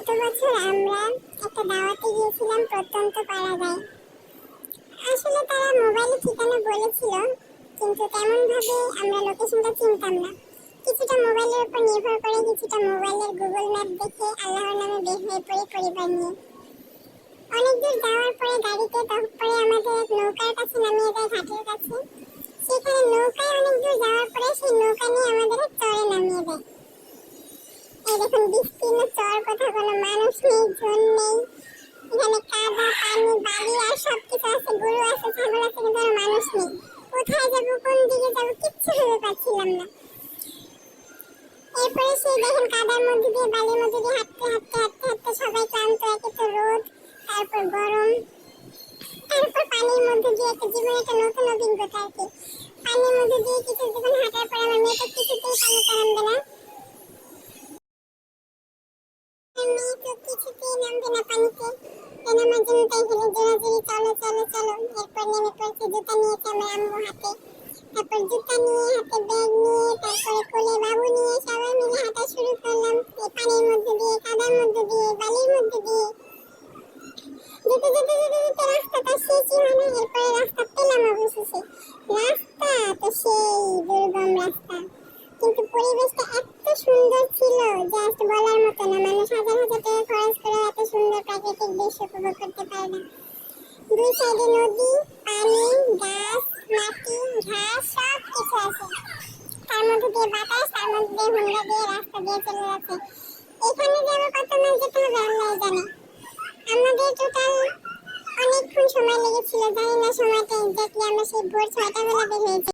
গত বছর আমরা একটা দাওয়াতে গিয়েছিলাম, প্রত্যন্ত পাড়াগায়। আসলে তারা মোবাইলে ঠিকানা বলেছিল, কিন্তু তেমন ভাবে আমরা লোকেশনটা চিনতাম না। কিছুটা মোবাইলের উপর নির্ভর করে কিছুটা মোবাইলের গুগল ম্যাপ দেখে আল্লাহর নামে বের হয়ে পড়ি পরিবার নিয়ে। অনেক দূর যাওয়ার পরে গাড়িতে তারপরে আমাদের এক নৌকার কাছে নামিয়ে দেয় ঘাটের কাছে। সেখানে নৌকায় অনেক দূর যাওয়ার পরে সেই নৌকা নিয়ে আমাদের এক চরে নামিয়ে দেয় এই দেখুন বিস্তীর্ণ চর কোথাও কোনো মানুষ নেই জন নেই। এখানে কাদা, পানি বালি আর সব কিছু আছে, গরু আছে, ছাগল আছে, কিন্তু আর মানুষ নেই। কোথায় যাব, কোন দিকে যাব, কিচ্ছু ভেবে পাচ্ছিলাম না। এরপরে সেই দেখেন কাদার মধ্যে দিয়ে, বালির মধ্যে দিয়ে হাঁটতে হাঁটতে হাঁটতে হাঁটতে সবাই ক্লান্ত, একে তো রোদ, তারপর গরম, তারপর পানির মধ্যে দিয়ে একটা জীবনে, একটা নতুন অভিজ্ঞতা আর কি। পানির মধ্যে দিয়ে কিছু জীবন হাঁটার পর আমার মেয়ে তো কিছুতেই পানিতে নামবে না। নামবে না পানিতে। কেন আমার জন্য তাই ফেলে জোরাজুরি, চলো চলো চলো। এরপর নেমে পড়ছি জুতা নিয়েছে আমার আম্মু হাতে। তারপর জুতা নিয়ে, হাতে ব্যাগ নিয়ে, তারপরে কোলে বাবু নিয়ে সবাই মিলে হাঁটা শুরু করলাম। এই পানির মধ্যে দিয়ে, কাদার মধ্যে দিয়ে, বালির মধ্যে দিয়ে। যেতে যেতে যেতে যেতে রাস্তাটা শেষই হয় না। এরপরে রাস্তা পেলাম অবশেষে। রাস্তা তো সেই দুর্গম রাস্তা। কিন্তু পরিবেশটা এত সুন্দর ছিল জাস্ট বলার মতো না। মানুষ হাজার দৃশ্য উপভোগ করতে পারে দুই সাইডে নদী, পানি, গাছ, মাটি, ঘাস, সব কিছু আছে। তার মধ্যে দিয়ে বাতাস, তার মধ্যে দিয়ে হুন্ডা দিয়ে রাস্তা দিয়ে চলে যাচ্ছে। এখানে যাব কত মাইল যেতে হবে আল্লাহ জানে। আমাদের টোটাল অনেকক্ষণ সময় লেগেছিল, জানি না সময়টা এক্স্যাক্টলি আমরা সেই ভোর ছয়টা বেলা বের